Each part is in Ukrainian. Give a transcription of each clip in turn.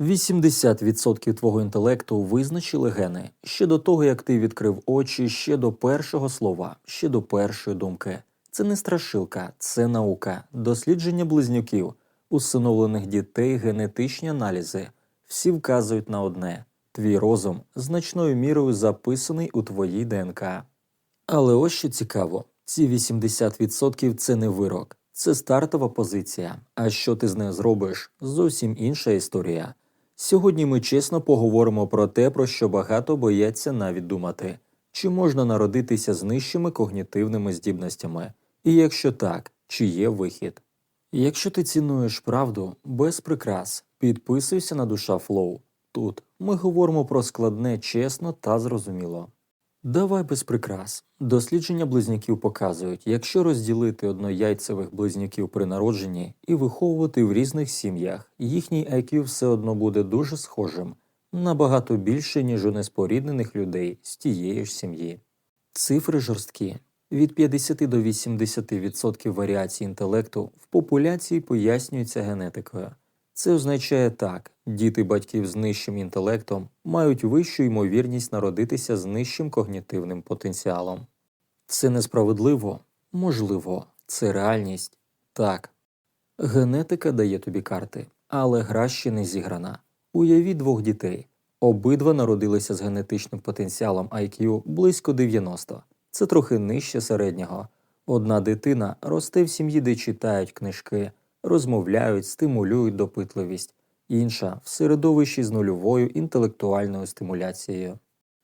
80% твого інтелекту визначили гени ще до того, як ти відкрив очі, ще до першого слова, ще до першої думки. Це не страшилка, це наука, дослідження близнюків, усиновлених дітей, генетичні аналізи. Всі вказують на одне: твій розум значною мірою записаний у твоїй ДНК. Але ось що цікаво: ці 80% це не вирок, це стартова позиція. А що ти з нею зробиш? Зовсім інша історія. Сьогодні ми чесно поговоримо про те, про що багато бояться навіть думати. Чи можна народитися з нижчими когнітивними здібностями? І якщо так, чи є вихід? Якщо ти цінуєш правду без прикрас, підписуйся на душа Флоу. Тут ми говоримо про складне чесно та зрозуміло. Давай без прикрас. Дослідження близнюків показують, якщо розділити однояйцевих близнюків при народженні і виховувати в різних сім'ях, їхній IQ все одно буде дуже схожим, набагато більше, ніж у неспоріднених людей з тієї ж сім'ї. Цифри жорсткі. Від 50 до 80% варіацій інтелекту в популяції пояснюються генетикою. Це означає так: діти батьків з нижчим інтелектом мають вищу ймовірність народитися з нижчим когнітивним потенціалом. Це несправедливо? Можливо, це реальність. Так. Генетика дає тобі карти, але гра ще не зіграна. Уявіть двох дітей. Обидва народилися з генетичним потенціалом IQ близько 90. Це трохи нижче середнього. Одна дитина росте в сім'ї, де читають книжки, розмовляють, стимулюють допитливість, інша в середовищі з нульовою інтелектуальною стимуляцією.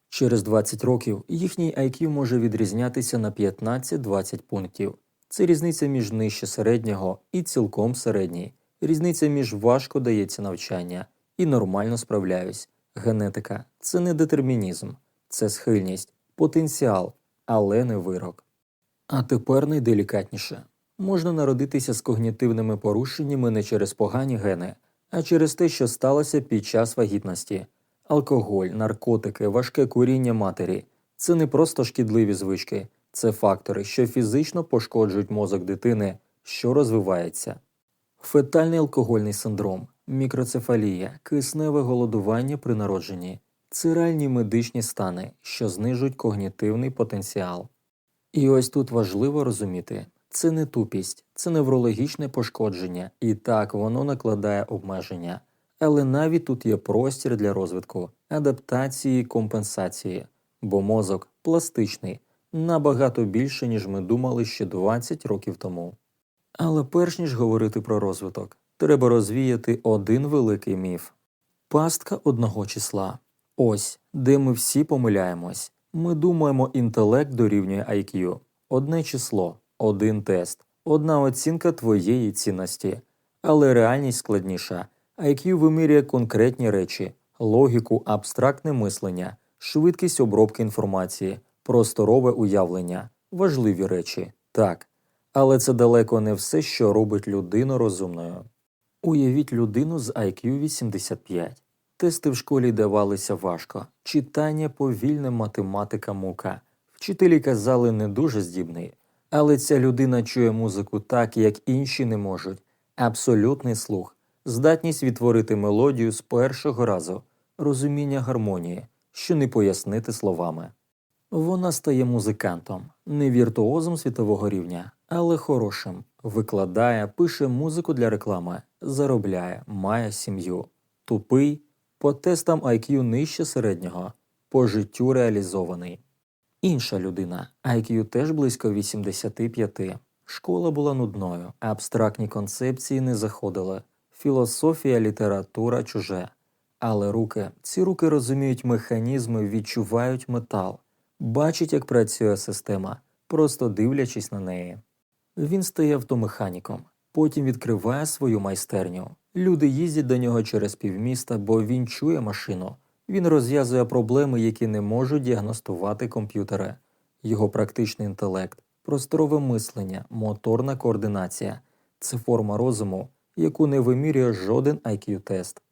Через 20 років їхній IQ може відрізнятися на 15-20 пунктів. Це різниця між нижче середнього і цілком середній, різниця між важко дається навчання і нормально справляюсь. Генетика це не детермінізм, це схильність, потенціал, але не вирок. А тепер найделікатніше можна народитися з когнітивними порушеннями не через погані гени, а через те, що сталося під час вагітності. Алкоголь, наркотики, важке куріння матері це не просто шкідливі звички, це фактори, що фізично пошкоджують мозок дитини, що розвивається. Фетальний алкогольний синдром, мікроцефалія, кисневе голодування при народженні це реальні медичні стани, що знижують когнітивний потенціал. І ось тут важливо розуміти, це не тупість, це неврологічне пошкодження, і так воно накладає обмеження. Але навіть тут є простір для розвитку, адаптації, компенсації, бо мозок пластичний, набагато більше, ніж ми думали ще 20 років тому. Але перш ніж говорити про розвиток, треба розвіяти один великий міф пастка одного числа. Ось де ми всі помиляємось. Ми думаємо, інтелект дорівнює IQ. одне число, один тест, одна оцінка твоєї цінності. Але реальність складніша. IQ вимірює конкретні речі, логіку, абстрактне мислення, швидкість обробки інформації, просторове уявлення, важливі речі, так. Але це далеко не все, що робить людину розумною. Уявіть людину з IQ 85. Тести в школі давалися важко, читання повільне, математика мука. Вчителі казали не дуже здібний, але ця людина чує музику так, як інші не можуть. Абсолютний слух, здатність відтворити мелодію з першого разу, розуміння гармонії, що не пояснити словами. Вона стає музикантом, не віртуозом світового рівня, але хорошим, викладає, пише музику для реклами, заробляє, має сім'ю, тупий, по тестам IQ нижче середнього, по життю реалізований. Інша людина, IQ теж близько 85. Школа була нудною, абстрактні концепції не заходили, філософія, література чуже. Але руки, ці руки розуміють механізми, відчувають метал, бачать, як працює система, просто дивлячись на неї. Він стає автомеханіком, потім відкриває свою майстерню. Люди їздять до нього через півміста, бо він чує машину. Він розв'язує проблеми, які не можуть діагностувати комп'ютери, його практичний інтелект, просторове мислення, моторна координація це форма розуму, яку не вимірює жоден IQ-тест.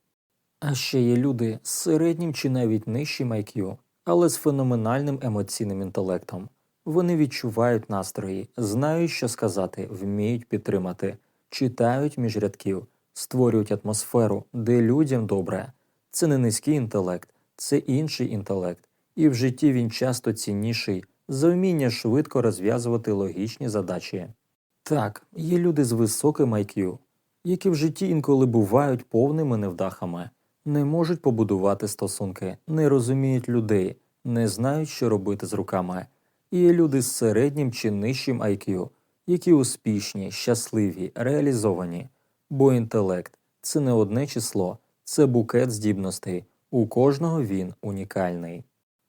А ще є люди з середнім чи навіть нижчим IQ, але з феноменальним емоційним інтелектом. Вони відчувають настрої, знають, що сказати, вміють підтримати, читають між рядків, створюють атмосферу, де людям добре. Це не низький інтелект, це інший інтелект, і в житті він часто цінніший за вміння швидко розв'язувати логічні задачі. Так, є люди з високим IQ, які в житті інколи бувають повними невдахами, не можуть побудувати стосунки, не розуміють людей, не знають, що робити з руками. І є люди з середнім чи нижчим IQ, які успішні, щасливі, реалізовані. Бо інтелект це не одне число, це букет здібностей. У кожного він унікальний.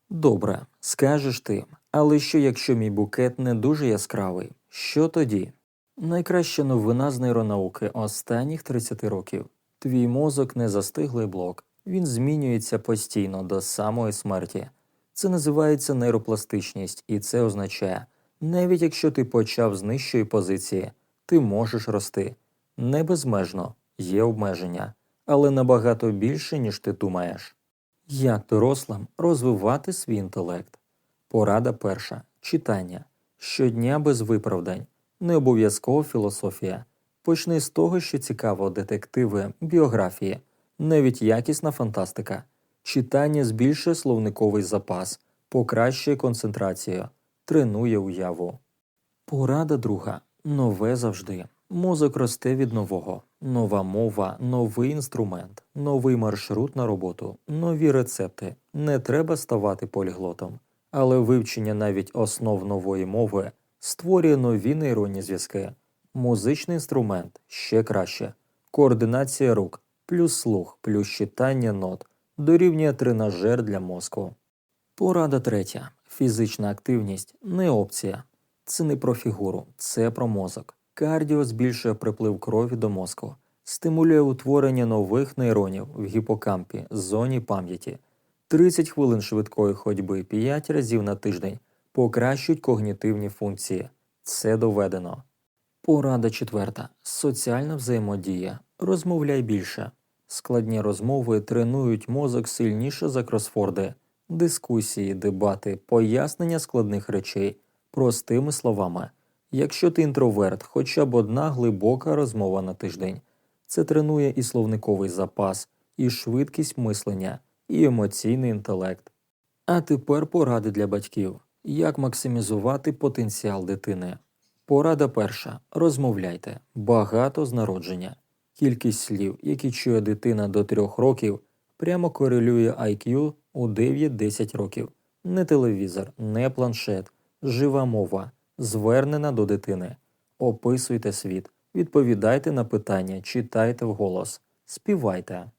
Добре, скажеш ти, але що якщо мій букет не дуже яскравий? Що тоді? Найкраща новина з нейронауки останніх 30 років. Твій мозок не застиглий блок, він змінюється постійно до самої смерті. Це називається нейропластичність, і це означає, навіть якщо ти почав з нижчої позиції, ти можеш рости. Не безмежно, є обмеження, але набагато більше, ніж ти думаєш. Як дорослим розвивати свій інтелект? Порада перша читання. Щодня без виправдань, не обов'язково філософія. Почни з того, що цікаво детективи, біографії, навіть якісна фантастика. Читання збільшує словниковий запас, покращує концентрацію, тренує уяву. Порада друга. Нове завжди. Мозок росте від нового. Нова мова, новий інструмент, новий маршрут на роботу, нові рецепти. Не треба ставати поліглотом. Але вивчення навіть основ нової мови створює нові нейронні зв'язки. Музичний інструмент ще краще. Координація рук, плюс слух, плюс читання нот дорівнює тренажер для мозку. Порада третя. Фізична активність не опція. Це не про фігуру, це про мозок. Кардіо збільшує приплив крові до мозку, стимулює утворення нових нейронів в гіпокампі, зоні пам'яті. 30 хвилин швидкої ходьби 5 разів на тиждень покращують когнітивні функції. Це доведено. Порада четверта. Соціальна взаємодія. Розмовляй більше. Складні розмови тренують мозок сильніше за кросфорди, дискусії, дебати, пояснення складних речей простими словами. Якщо ти інтроверт, хоча б одна глибока розмова на тиждень. Це тренує і словниковий запас, і швидкість мислення, і емоційний інтелект. А тепер поради для батьків як максимізувати потенціал дитини. Порада перша. Розмовляйте багато з народження. Кількість слів, які чує дитина до 3 років, прямо корелює IQ у 9-10 років. Не телевізор, не планшет, жива мова, звернена до дитини. Описуйте світ, відповідайте на питання, читайте вголос, співайте.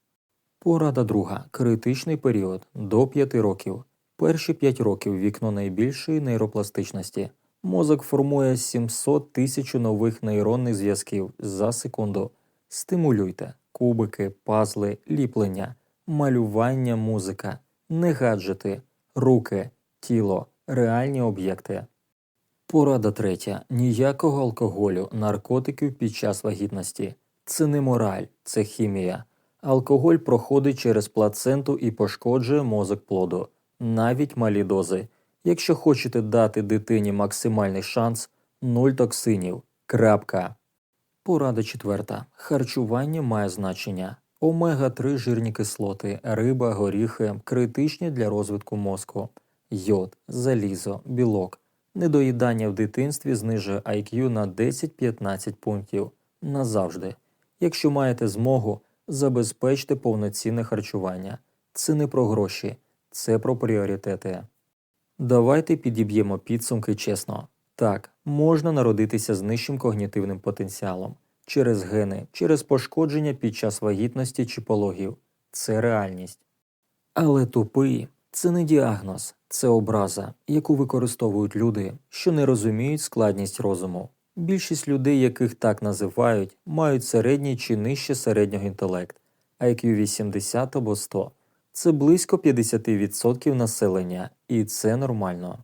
Порада друга. Критичний період до 5 років. Перші 5 років вікно найбільшої нейропластичності. Мозок формує 700 тисяч нових нейронних зв'язків за секунду. Стимулюйте кубики, пазли, ліплення, малювання, музика, не гаджети, руки, тіло, реальні об'єкти. Порада третя. Ніякого алкоголю, наркотиків під час вагітності. Це не мораль, це хімія. Алкоголь проходить через плаценту і пошкоджує мозок плоду, навіть малі дози. Якщо хочете дати дитині максимальний шанс, нуль токсинів. Крапка. Порада четверта. Харчування має значення. Омега-3 жирні кислоти, риба, горіхи критичні для розвитку мозку, йод, залізо, білок. Недоїдання в дитинстві знижує IQ на 10-15 пунктів назавжди. Якщо маєте змогу, забезпечте повноцінне харчування. Це не про гроші, це про пріоритети. Давайте підіб'ємо підсумки чесно. Так, можна народитися з нижчим когнітивним потенціалом через гени, через пошкодження під час вагітності чи пологів. Це реальність. Але тупий це не діагноз, це образа, яку використовують люди, що не розуміють складність розуму. Більшість людей, яких так називають, мають середній чи нижче середнього інтелект, IQ 80 або 100. Це близько 50% населення, і це нормально.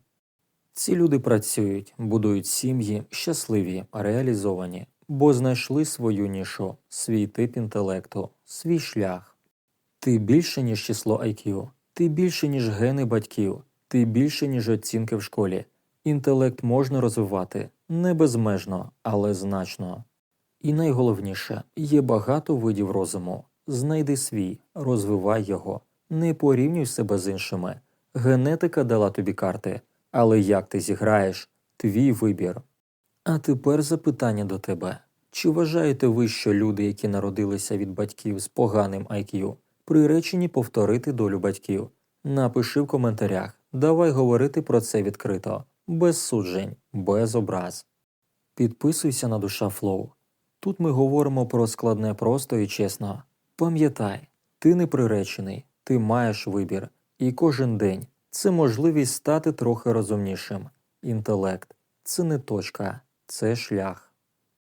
Ці люди працюють, будують сім'ї, щасливі, реалізовані, бо знайшли свою нішу, свій тип інтелекту, свій шлях. Ти більше, ніж число IQ, ти більше, ніж гени батьків, ти більше, ніж оцінки в школі. Інтелект можна розвивати не безмежно, але значно. І найголовніше, є багато видів розуму. Знайди свій, розвивай його, не порівнюй себе з іншими. Генетика дала тобі карти, але як ти зіграєш твій вибір. А тепер запитання до тебе: чи вважаєте ви, що люди, які народилися від батьків з поганим IQ, приречені повторити долю батьків? Напиши в коментарях, давай говорити про це відкрито, без суджень, без образ. Підписуйся на душа Флоу. Тут ми говоримо про складне просто і чесно. Пам'ятай, ти не приречений, ти маєш вибір, і кожен день це можливість стати трохи розумнішим. Інтелект це не точка, це шлях.